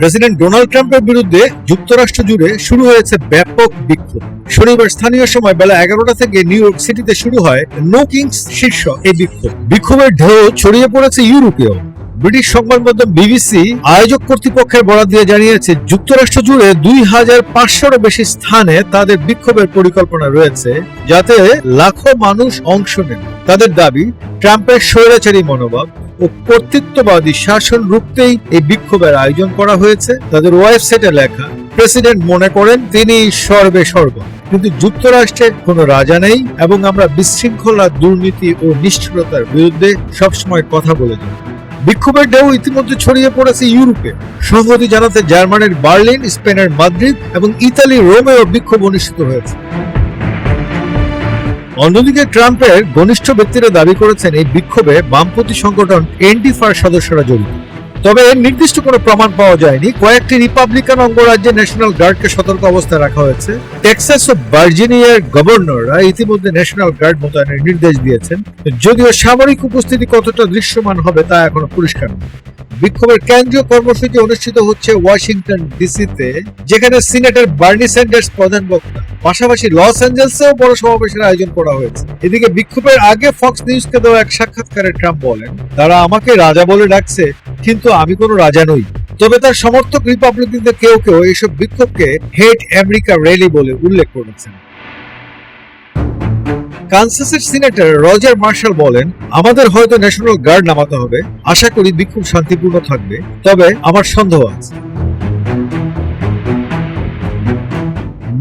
President Donald ট্রাম্পের বিরুদ্ধে যুক্তরাষ্ট্র জুড়ে শুরু হয়েছে ব্যাপক বিক্ষোভ। শনিবার স্থানীয় সময় বেলা এগারোটা থেকে নিউ ইয়র্ক সিটিতে শুরু হয় নো কিংস শীর্ষ এই বিক্ষোভ। বিক্ষোভের ঢেউ ছড়িয়ে পড়েছে ইউরোপেও। ব্রিটিশ সংবাদ মাধ্যম বিবিসি আয়োজক কর্তৃপক্ষের বরাদ দিয়ে জানিয়েছে, যুক্তরাষ্ট্র জুড়ে দুই হাজার পাঁচশোরও বেশি স্থানে তাদের বিক্ষোভের পরিকল্পনা রয়েছে, যাতে লাখো মানুষ অংশ নেন। তাদের দাবি, ট্রাম্পের স্বৈরাচারী মনোভাব ও কর্তৃত্ববাদী শাসন রুখতেই এই বিক্ষোভের আয়োজন করা হয়েছে। তাদের ওয়েবসাইটে লেখা, প্রেসিডেন্ট মনে করেন তিনি সর্বে সর্ব। কিন্তু যুক্তরাষ্ট্রের কোনো রাজা নেই এবং আমরা বিশৃঙ্খলা, দুর্নীতি ও নিষ্ঠুরতার বিরুদ্ধে সবসময় কথা বলে যাই বিক্ষোভের ঢেউ ইতিমধ্যে ছড়িয়ে পড়েছে ইউরোপে। সংহতি জানাতে জার্মানির বার্লিন, স্পেনের মাদ্রিদ এবং ইতালির রোমেও বিক্ষোভ অনুষ্ঠিত হয়েছে। অন্যদিকে ট্রাম্পের ঘনিষ্ঠ ব্যক্তিরা দাবি করেছেন, এই বিক্ষোভে বামপন্থী সংগঠন এনডিফার সদস্যরা জড়িত। তবে এর নির্দিষ্ট কোনো প্রমাণ পাওয়া যায়নি। কয়েকটি রিপাবলিকান অঙ্গরাজ্যে ন্যাশনাল গার্ডকে সতর্ক অবস্থায় রাখা হয়েছে। টেক্সাস ও ভার্জিনিয়ার গভর্নররা ইতিমধ্যে ন্যাশনাল গার্ড মোতায়েনের নির্দেশ দিয়েছেন। যদিও সামরিক উপস্থিতি কতটা দৃশ্যমান হবে তা এখনও পরিষ্কার বিক্ষোভের কেন্দ্রীয় কর্মসূচি অনুষ্ঠিত হচ্ছে ওয়াশিংটন ডিসিতে, যেখানে সিনেটর বার্নি স্যান্ডার্স প্রধান বক্তা। পাশাপাশি লস অ্যাঞ্জেলসেও বড় সমাবেশের আয়োজন করা হয়েছে। এদিকে বিক্ষোভের আগে ফক্স নিউজকে দেওয়া এক সাক্ষাৎকারে ট্রাম্প বলেন, তারা আমাকে রাজা বলে ডাকছে। কিন্তু আমি কোনো রাজা নই। তবে তার সমর্থক রিপাবলিকানদের কেউ কেউ এইসব বিক্ষোভকে হেট আমেরিকা র্যালি বলে উল্লেখ করেছেন। কানসাসের সিনেটর রজার মার্শাল বলেন, আমাদের হয়তো ন্যাশনাল গার্ড নামাতে হবে। আশা করি বিক্ষোভ শান্তিপূর্ণ থাকবে। তবে আমার সন্দেহ আছে।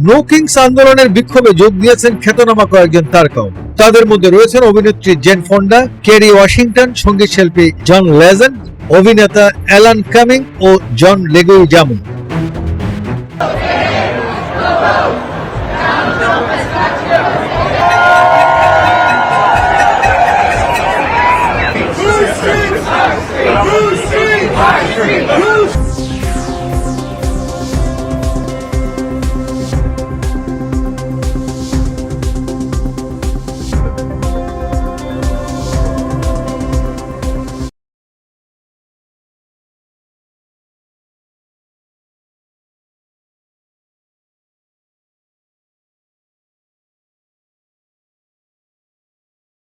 নো কিংস আন্দোলনের বিক্ষোভে যোগ দিয়েছেন খ্যাতনামা কয়েকজন তারকাও। তাদের মধ্যে রয়েছেন অভিনেত্রী জেন ফন্ডা, কেরি ওয়াশিংটন, সংগীত শিল্পী জন লেজেন্ড অভিনেতা অ্যালান কামিং ও জন লেগুই জামু